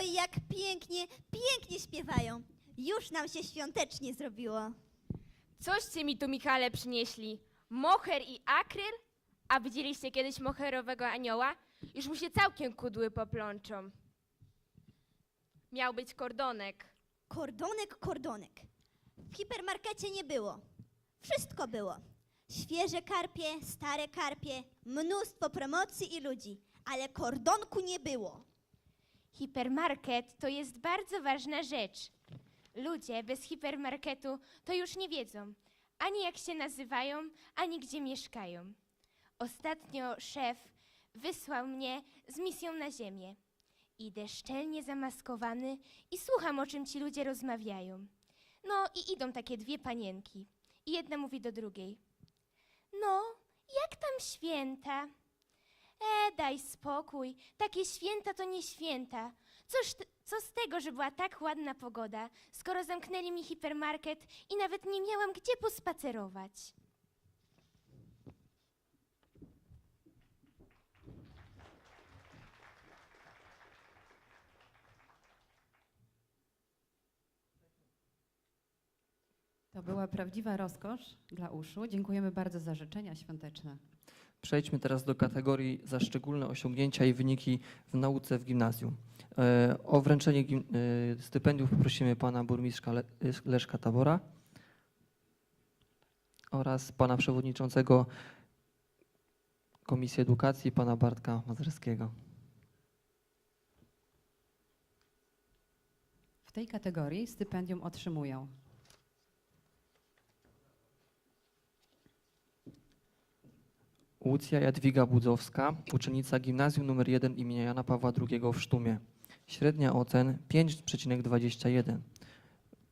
Oj, jak pięknie, pięknie śpiewają. Już nam się świątecznie zrobiło. Coście mi tu, Michale, przynieśli? Moher i akryl? A widzieliście kiedyś moherowego anioła? Już mu się całkiem kudły poplączą. Miał być kordonek. Kordonek, kordonek. W hipermarkecie nie było. Wszystko było. Świeże karpie, stare karpie, mnóstwo promocji i ludzi, ale kordonku nie było. Hipermarket to jest bardzo ważna rzecz. Ludzie bez hipermarketu to już nie wiedzą ani jak się nazywają, ani gdzie mieszkają. Ostatnio szef wysłał mnie z misją na ziemię. Idę szczelnie zamaskowany i słucham, o czym ci ludzie rozmawiają. No i idą takie dwie panienki. I jedna mówi do drugiej. No, jak tam święta? E, daj spokój. Takie święta to nie święta. Coż, t- co z tego, że była tak ładna pogoda, skoro zamknęli mi hipermarket i nawet nie miałam gdzie pospacerować. To była prawdziwa rozkosz dla uszu. Dziękujemy bardzo za życzenia świąteczne. Przejdźmy teraz do kategorii za szczególne osiągnięcia i wyniki w nauce w gimnazjum. E, O wręczenie e, stypendiów poprosimy pana burmistrza Le- Leszka Tabora oraz pana przewodniczącego Komisji Edukacji, pana Bartka Mazerskiego. W tej kategorii stypendium otrzymują Łucja Jadwiga Budzowska, uczennica gimnazjum nr 1 imienia Jana Pawła II w Sztumie. Średnia ocen 5,21.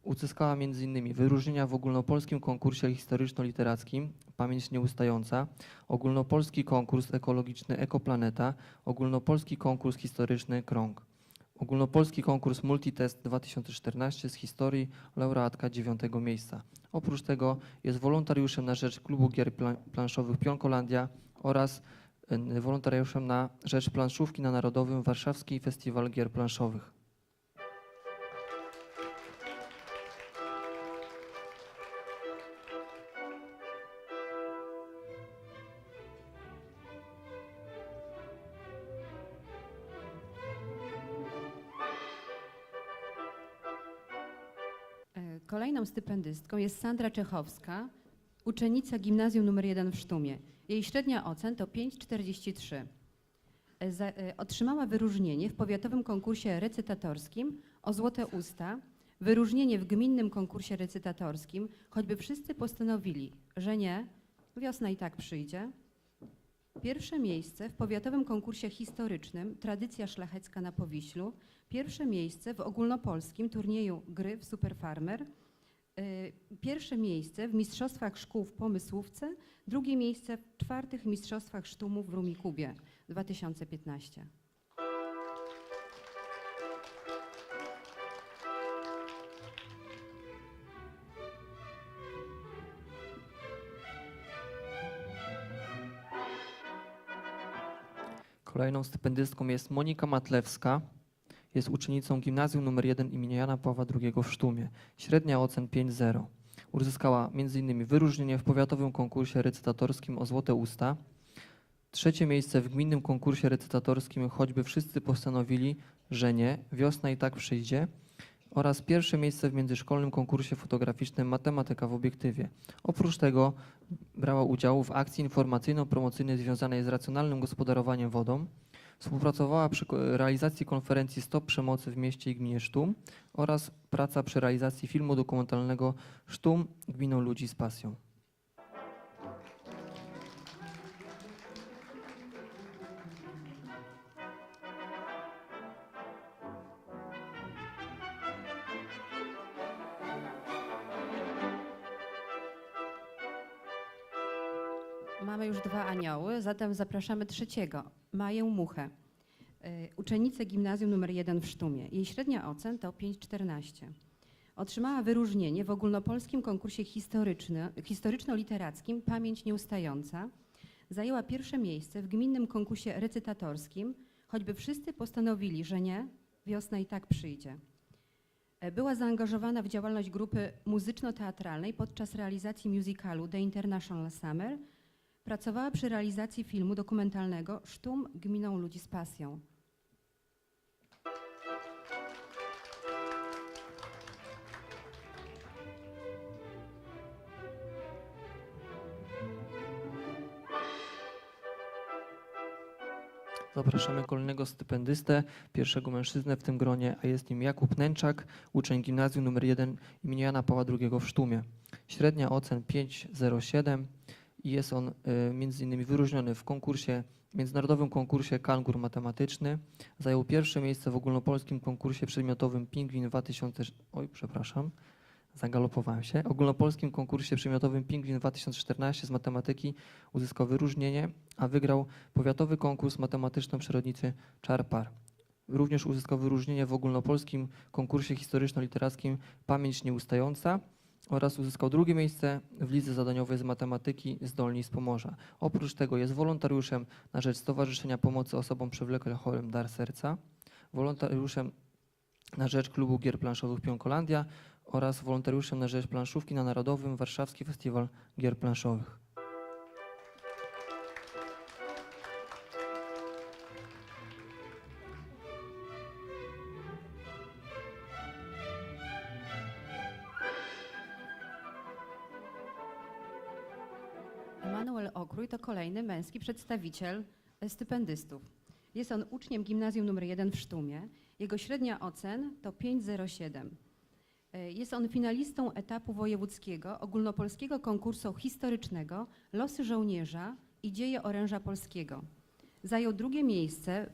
Uzyskała m.in. wyróżnienia w ogólnopolskim konkursie historyczno-literackim Pamięć Nieustająca, ogólnopolski konkurs ekologiczny Ekoplaneta, ogólnopolski konkurs historyczny Krąg, ogólnopolski konkurs Multitest 2014 z historii laureatka dziewiątego miejsca. Oprócz tego jest wolontariuszem na rzecz klubu gier pla- planszowych Pionkolandia oraz wolontariuszem na rzecz planszówki na Narodowym Warszawski Festiwal Gier Planszowych. Kolejną stypendystką jest Sandra Czechowska, uczennica gimnazjum nr 1 w Sztumie. Jej średnia ocen to 5,43. E, e, Otrzymała wyróżnienie w powiatowym konkursie recytatorskim o Złote Usta, wyróżnienie w gminnym konkursie recytatorskim, choćby wszyscy postanowili, że nie, wiosna i tak przyjdzie. Pierwsze miejsce w powiatowym konkursie historycznym Tradycja szlachecka na Powiślu, pierwsze miejsce w ogólnopolskim turnieju gry w Superfarmer, y, pierwsze miejsce w Mistrzostwach Szkół w Pomysłówce, drugie miejsce w czwartych Mistrzostwach Sztumu w Rumikubie 2015. Kolejną stypendystką jest Monika Matlewska. Jest uczennicą gimnazjum nr 1 imienia Jana Pawła II w Sztumie. Średnia ocen 5,0. Uzyskała m.in. wyróżnienie w powiatowym konkursie recytatorskim o Złote Usta, trzecie miejsce w gminnym konkursie recytatorskim Choćby wszyscy postanowili, że nie, wiosna i tak przyjdzie oraz pierwsze miejsce w międzyszkolnym konkursie fotograficznym Matematyka w obiektywie. Oprócz tego brała udział w akcji informacyjno-promocyjnej związanej z racjonalnym gospodarowaniem wodą. Współpracowała przy realizacji konferencji Stop Przemocy w mieście i gminie Sztum oraz praca przy realizacji filmu dokumentalnego Sztum gminą ludzi z pasją. Zatem zapraszamy trzeciego, Maję Muchę, y, uczennicę gimnazjum nr 1 w Sztumie. Jej średnia ocen to 5,14. Otrzymała wyróżnienie w ogólnopolskim konkursie historyczno-literackim Pamięć Nieustająca. Zajęła pierwsze miejsce w gminnym konkursie recytatorskim, choćby wszyscy postanowili, że nie, Wiosna i tak przyjdzie. E, Była zaangażowana w działalność grupy muzyczno-teatralnej podczas realizacji musicalu The International Summer. Pracowała przy realizacji filmu dokumentalnego Sztum gminą ludzi z pasją. Zapraszamy kolejnego stypendystę, pierwszego mężczyznę w tym gronie, a jest nim Jakub Nęczak, uczeń gimnazjum nr 1 im. Jana Pawła II w Sztumie. Średnia ocen 5,07 i jest on y, między innymi wyróżniony w konkursie, międzynarodowym konkursie Kangur Matematyczny. Zajął pierwsze miejsce w ogólnopolskim konkursie przedmiotowym Pingwin 2000, oj przepraszam, zagalopowałem się, ogólnopolskim konkursie przedmiotowym Pingwin 2014 z matematyki uzyskał wyróżnienie, a wygrał powiatowy konkurs matematyczno-przyrodniczy Czarpar. Również uzyskał wyróżnienie w ogólnopolskim konkursie historyczno-literackim Pamięć Nieustająca oraz uzyskał drugie miejsce w lidze zadaniowej z matematyki Zdolni z Pomorza. Oprócz tego jest wolontariuszem na rzecz Stowarzyszenia Pomocy Osobom Przewlekle Chorym Dar Serca, wolontariuszem na rzecz Klubu Gier Planszowych Pionkolandia oraz wolontariuszem na rzecz planszówki na Narodowym Warszawski Festiwal Gier Planszowych. Emanuel Okrój to kolejny męski przedstawiciel stypendystów. Jest on uczniem gimnazjum nr 1 w Sztumie. Jego średnia ocen to 5,07. E, Jest on finalistą etapu wojewódzkiego ogólnopolskiego konkursu historycznego Losy żołnierza i dzieje oręża polskiego. Zajął drugie miejsce e,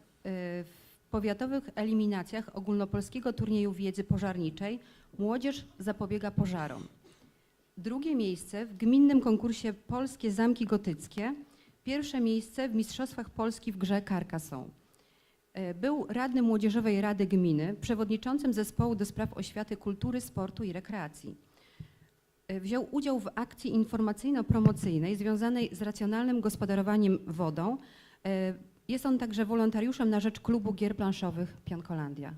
w powiatowych eliminacjach ogólnopolskiego turnieju wiedzy pożarniczej Młodzież zapobiega pożarom. Drugie miejsce w gminnym konkursie Polskie Zamki Gotyckie. Pierwsze miejsce w Mistrzostwach Polski w grze Carcassonne. E, Był radnym Młodzieżowej Rady Gminy, przewodniczącym zespołu do spraw oświaty, kultury, sportu i rekreacji. E, Wziął udział w akcji informacyjno-promocyjnej związanej z racjonalnym gospodarowaniem wodą. E, Jest on także wolontariuszem na rzecz klubu gier planszowych Pionkolandia.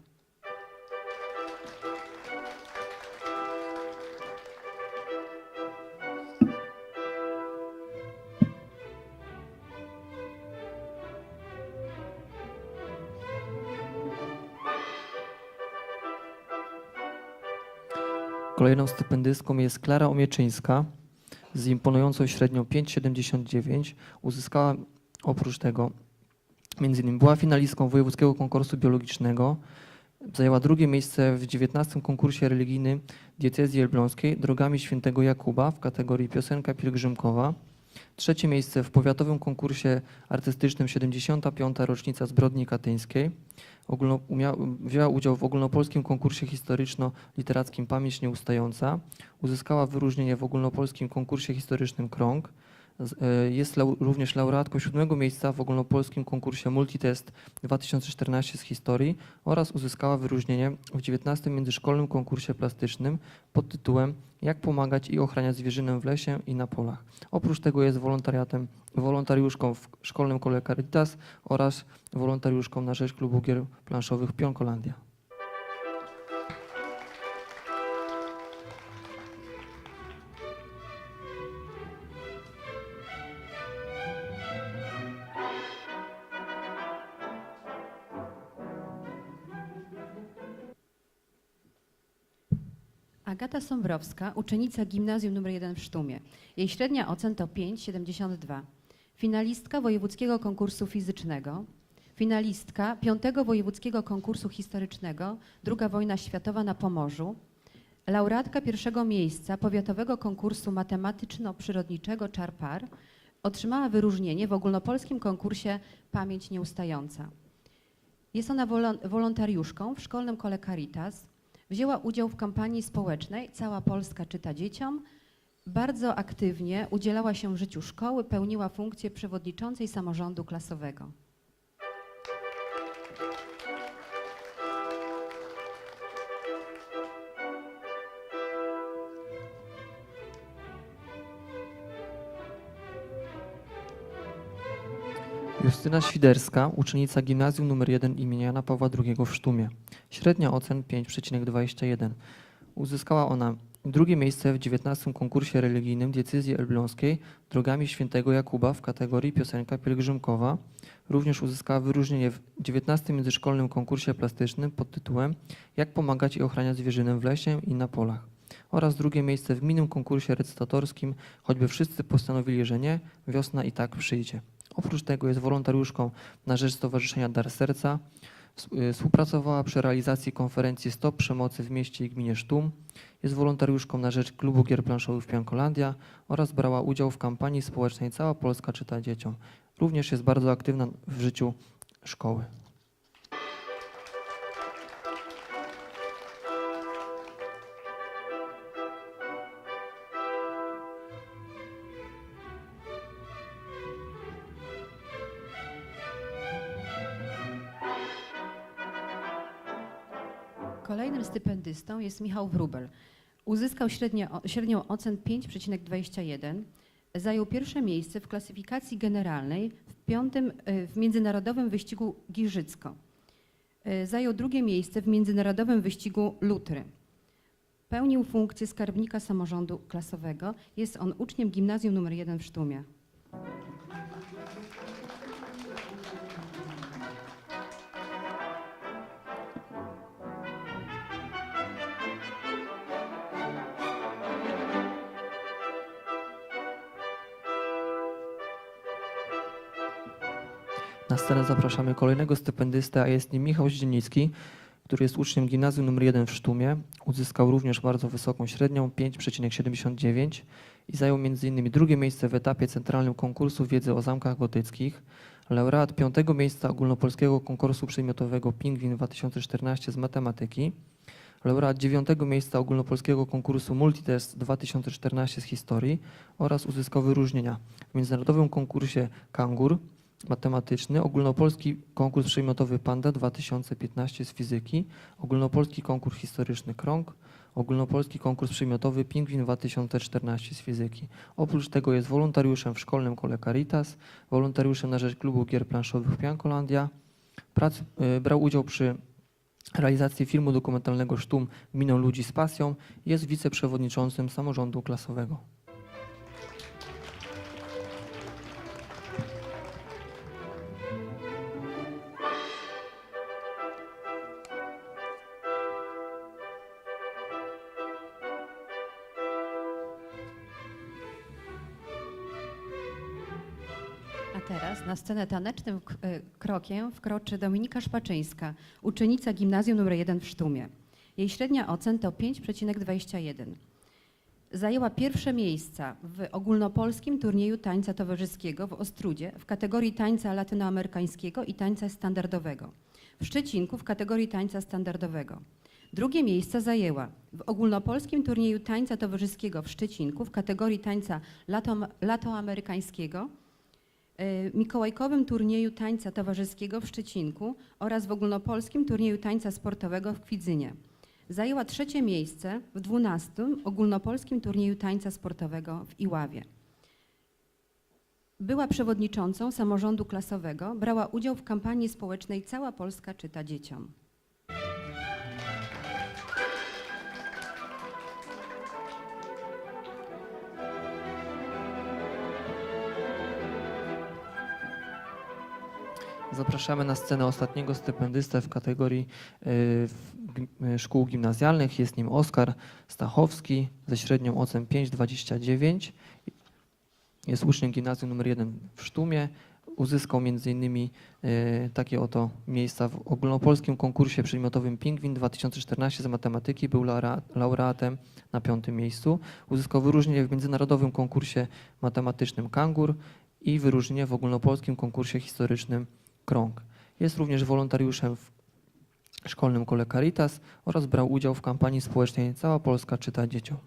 Kolejną stypendystką jest Klara Omieczyńska z imponującą średnią 5,79. Uzyskała oprócz tego między innymi była finalistką wojewódzkiego konkursu biologicznego, zajęła drugie miejsce w 19 konkursie religijnym diecezji elbląskiej Drogami Świętego Jakuba w kategorii piosenka pielgrzymkowa. Trzecie miejsce w powiatowym konkursie artystycznym 75. rocznica zbrodni katyńskiej. Ogólno, wzięła udział w ogólnopolskim konkursie historyczno-literackim Pamięć Nieustająca. Uzyskała wyróżnienie w ogólnopolskim konkursie historycznym Krąg. E, Jest również laureatką siódmego miejsca w ogólnopolskim konkursie Multitest 2014 z historii oraz uzyskała wyróżnienie w 19 międzyszkolnym konkursie plastycznym pod tytułem Jak pomagać i ochraniać zwierzynę w lesie i na polach. Oprócz tego jest wolontariatem, wolontariuszką w szkolnym kole Caritas oraz wolontariuszką na rzecz klubu gier planszowych Pionkolandia. Sombrowska, uczennica gimnazjum nr 1 w Sztumie. Jej średnia ocen to 5,72. Finalistka wojewódzkiego konkursu fizycznego, finalistka piątego wojewódzkiego konkursu historycznego II wojna światowa na Pomorzu, laureatka pierwszego miejsca powiatowego konkursu matematyczno-przyrodniczego Czarpar, otrzymała wyróżnienie w ogólnopolskim konkursie Pamięć Nieustająca. Jest ona wolon- wolontariuszką w szkolnym kole Caritas, Wzięła udział w kampanii społecznej Cała Polska czyta dzieciom. Bardzo aktywnie udzielała się życiu szkoły, pełniła funkcję przewodniczącej samorządu klasowego. Justyna Świderska, uczennica gimnazjum nr 1 imienia Jana Pawła II w Sztumie. Średnia ocen 5,21. Uzyskała ona drugie miejsce w 19 konkursie religijnym diecezji elbląskiej Drogami Świętego Jakuba w kategorii piosenka pielgrzymkowa. Również uzyskała wyróżnienie w 19 międzyszkolnym konkursie plastycznym pod tytułem Jak pomagać i ochraniać zwierzynę w lesie i na polach oraz drugie miejsce w gminnym konkursie recytatorskim Choćby wszyscy postanowili, że nie, wiosna i tak przyjdzie. Oprócz tego jest wolontariuszką na rzecz Stowarzyszenia Dar Serca. Y, Współpracowała przy realizacji konferencji Stop Przemocy w mieście i gminie Sztum. Jest wolontariuszką na rzecz klubu gier planszowych Piankolandia oraz brała udział w kampanii społecznej Cała Polska czyta dzieciom. Również jest bardzo aktywna w życiu szkoły. Kolejnym stypendystą jest Michał Wrubel. Uzyskał średnio, średnią ocen 5,21. Zajął pierwsze miejsce w klasyfikacji generalnej w piątym y, w międzynarodowym wyścigu Giżycko. Y, Zajął drugie miejsce w międzynarodowym wyścigu Lutry. Pełnił funkcję skarbnika samorządu klasowego. Jest on uczniem gimnazjum nr 1 w Sztumie. Scenę zapraszamy kolejnego stypendystę, a jest nim Michał Zdziennicki, który jest uczniem gimnazjum nr 1 w Sztumie. Uzyskał również bardzo wysoką średnią 5,79 i zajął m.in. drugie miejsce w etapie centralnym konkursu wiedzy o zamkach gotyckich. Laureat piątego miejsca ogólnopolskiego konkursu przedmiotowego Pingwin 2014 z matematyki. Laureat dziewiątego miejsca ogólnopolskiego konkursu Multitest 2014 z historii oraz uzyskał wyróżnienia w międzynarodowym konkursie Kangur matematyczny, ogólnopolski konkurs przedmiotowy Panda 2015 z fizyki, ogólnopolski konkurs historyczny Krąg, ogólnopolski konkurs przedmiotowy Pingwin 2014 z fizyki. Oprócz tego jest wolontariuszem w szkolnym kole Caritas, wolontariuszem na rzecz klubu gier planszowych Piankolandia. Prac, y, brał udział przy realizacji filmu dokumentalnego Sztum Gminą Ludzi z Pasją. Jest wiceprzewodniczącym samorządu klasowego. Scenę tanecznym e, krokiem wkroczy Dominika Szpaczyńska, uczennica gimnazjum nr 1 w Sztumie. Jej średnia ocen to 5,21. Zajęła pierwsze miejsca w ogólnopolskim turnieju tańca towarzyskiego w Ostrudzie w kategorii tańca latynoamerykańskiego i tańca standardowego. W Szczecinku w kategorii tańca standardowego. Drugie miejsce zajęła w ogólnopolskim turnieju tańca towarzyskiego w Szczecinku w kategorii tańca lato- latoamerykańskiego Mikołajkowym turnieju tańca towarzyskiego w Szczecinku oraz w ogólnopolskim turnieju tańca sportowego w Kwidzynie. Zajęła trzecie miejsce w 12 ogólnopolskim turnieju tańca sportowego w Iławie. Była przewodniczącą samorządu klasowego, brała udział w kampanii społecznej Cała Polska czyta dzieciom. Zapraszamy na scenę ostatniego stypendystę w kategorii y, y, szkół gimnazjalnych. Jest nim Oskar Stachowski ze średnią ocen 5,29. Jest uczniem gimnazjum nr 1 w Sztumie. Uzyskał m.in. y, takie oto miejsca w ogólnopolskim konkursie przedmiotowym Pingwin 2014 z matematyki. Był laureatem na piątym miejscu. Uzyskał wyróżnienie w międzynarodowym konkursie matematycznym Kangur i wyróżnienie w ogólnopolskim konkursie historycznym Krąg. Jest również wolontariuszem w szkolnym kole Caritas oraz brał udział w kampanii społecznej Cała Polska czyta dzieciom.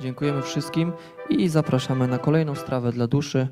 Dziękujemy wszystkim i zapraszamy na kolejną strawę dla duszy.